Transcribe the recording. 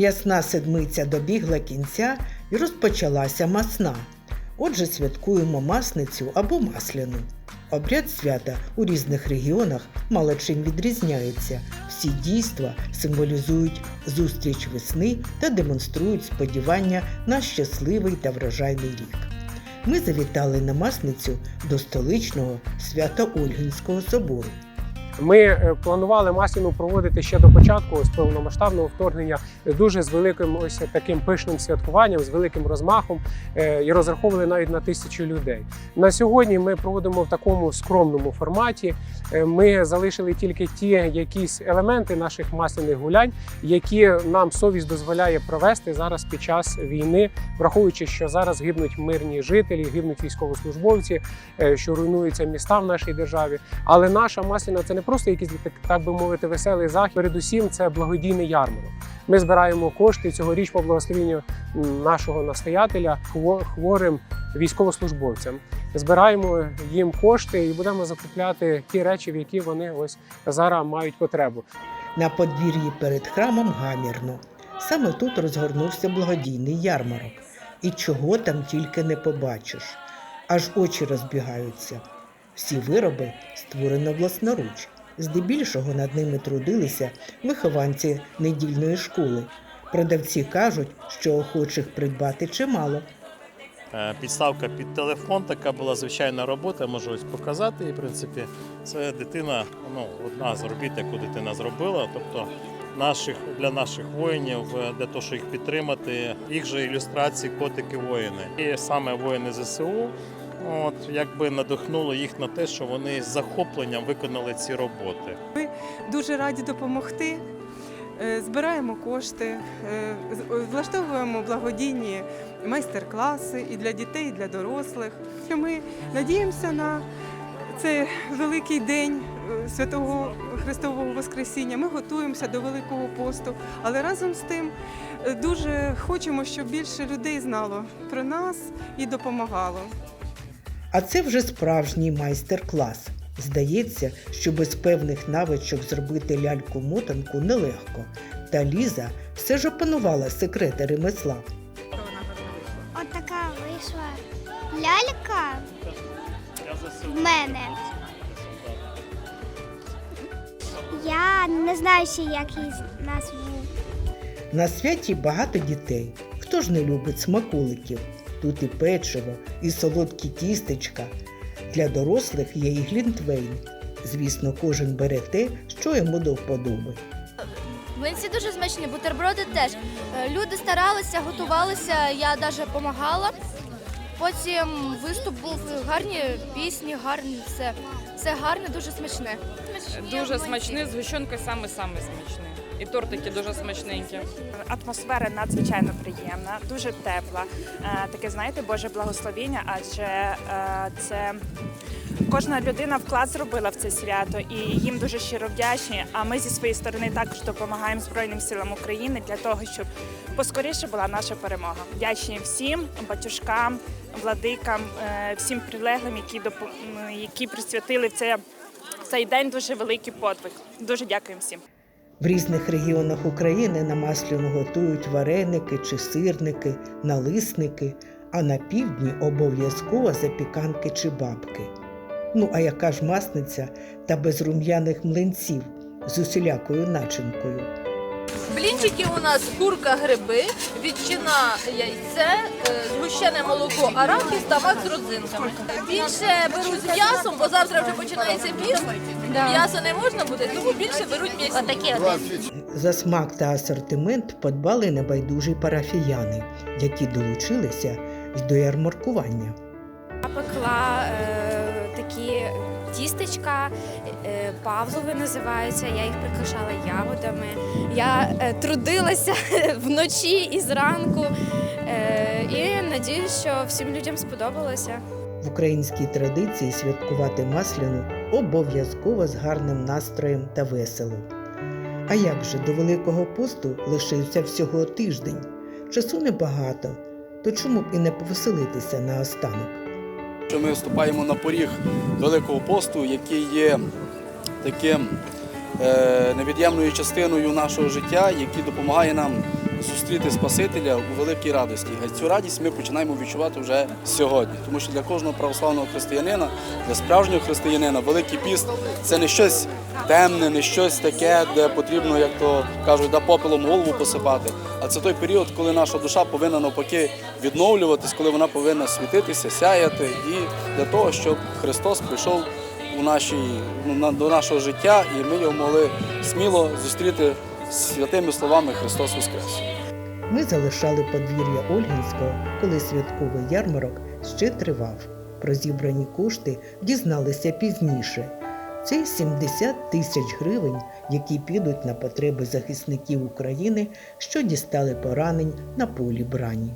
М'ясна седмиця добігла кінця і розпочалася масна. Отже, святкуємо масницю або масляну. Обряд свята у різних регіонах мало чим відрізняється. Всі дійства символізують зустріч весни та демонструють сподівання на щасливий та врожайний рік. Ми завітали на масницю до столичного Свято-Ольгинського собору. Ми е, планували масляну проводити ще до початку з повномасштабного вторгнення дуже з великим ось таким пишним святкуванням, з великим розмахом е, і розраховували навіть на тисячу людей. На сьогодні ми проводимо в такому скромному форматі. Е, Ми залишили тільки ті якісь елементи наших масляних гулянь, які нам совість дозволяє провести зараз під час війни, враховуючи, що зараз гибнуть мирні жителі, гибнуть військовослужбовці, що руйнуються міста в нашій державі. Але наша масляна це не просто якийсь так, би мовити веселий захід. Передусім, це благодійний ярмарок. Ми збираємо кошти цьогоріч по благословенню нашого настоятеля хво- хворим військовослужбовцям. Збираємо їм кошти і будемо закупляти ті речі, в які вони ось зараз мають потребу. На подвір'ї перед храмом гамірно. Саме тут розгорнувся благодійний ярмарок. І чого там тільки не побачиш. Аж очі розбігаються. Всі вироби створено власноруч. Здебільшого над ними трудилися вихованці недільної школи. Продавці кажуть, що охочих придбати чимало. Е, Підставка під телефон, така була звичайна робота, можу ось показати. І, в принципі, це дитина, ну, одна з робіт, яку дитина зробила. Тобто наших, для наших воїнів, е, для того, щоб їх підтримати, їх же ілюстрації котики воїни. І саме воїни ЗСУ от, якби надихнуло їх на те, що вони з захопленням виконали ці роботи. Ми дуже раді допомогти. Е, Збираємо кошти, е, влаштовуємо благодійні майстер-класи і для дітей, і для дорослих. Ми надіємося на цей великий день е, Святого Христового Воскресіння. Ми готуємося до Великого посту, але разом з тим дуже хочемо, щоб більше людей знало про нас і допомагало. А це вже справжній майстер-клас. Здається, що без певних навичок зробити ляльку-мотанку нелегко. Та Ліза все ж опанувала секрети ремесла. От така вийшла лялька в мене. Я не знаю ще, як її назву. На святі багато дітей. Хто ж не любить смаколиків? Тут і печиво, і солодкі тістечка. Для дорослих є і глінтвейн. Звісно, кожен бере те, що йому до вподоби. Млинці дуже смачні, бутерброди теж. Е, Люди старалися, готувалися, я навіть допомагала. Потім виступ був гарні пісні, гарні все. Все гарне, дуже смачне. Дуже смачний, з гущонкою саме саме смачний. І тортики дуже смачненькі. Атмосфера надзвичайно приємна, дуже тепла. Е, Таке, знаєте, Боже благословіння, адже е, це кожна людина вклад зробила в це свято, і їм дуже щиро вдячні. А ми зі своєї сторони також допомагаємо Збройним силам України для того, щоб поскоріше була наша перемога. Вдячні всім батюшкам, владикам, е, всім прилеглим, які які присвятили це цей день дуже великий подвиг. Дуже дякуємо всім. В різних регіонах України на масляну готують вареники чи сирники, налисники, а на півдні обов'язково запіканки чи бабки. Ну, а яка ж масниця та без рум'яних млинців з усілякою начинкою? Блінчики у нас курка, гриби, ветчина, яйце, е, згущене молоко, арахіс та мак з родзинками. Більше беруть м'ясом, бо завтра вже починається піст. М'ясо не можна буде, тому більше беруть м'ясо. Отакі За смак та асортимент подбали небайдужі парафіяни, які долучилися й до ярмаркування. Я пекла е, такі тістечка, е, павлови називаються, я їх прикрашала ягодами. Я е, трудилася вночі і зранку. Е, і надіюсь, що всім людям сподобалося. В українській традиції святкувати масляну обов'язково з гарним настроєм та весело. А як же до Великого посту лишився всього тиждень? Часу небагато, то чому б і не повеселитися наостанок? ми вступаємо на поріг Великого посту, який є таким е, невід'ємною частиною нашого життя, який допомагає нам зустріти Спасителя у великій радості. І цю радість ми починаємо відчувати вже сьогодні. Тому що для кожного православного християнина, для справжнього християнина, Великий піст це не щось темне, не щось таке, де потрібно, як то кажуть, да попелом голову посипати. А це той період, коли наша душа повинна навпаки відновлюватись, коли вона повинна світитися, сяяти, і для того, щоб Христос прийшов у нашій, ну, до нашого життя, і ми його могли сміло зустріти святими словами Христос Воскрес. Ми залишали подвір'я Ольгінського, коли святковий ярмарок ще тривав. Про зібрані кошти дізналися пізніше. Це 70 тисяч гривень, які підуть на потреби захисників України, що дістали поранень на полі брані.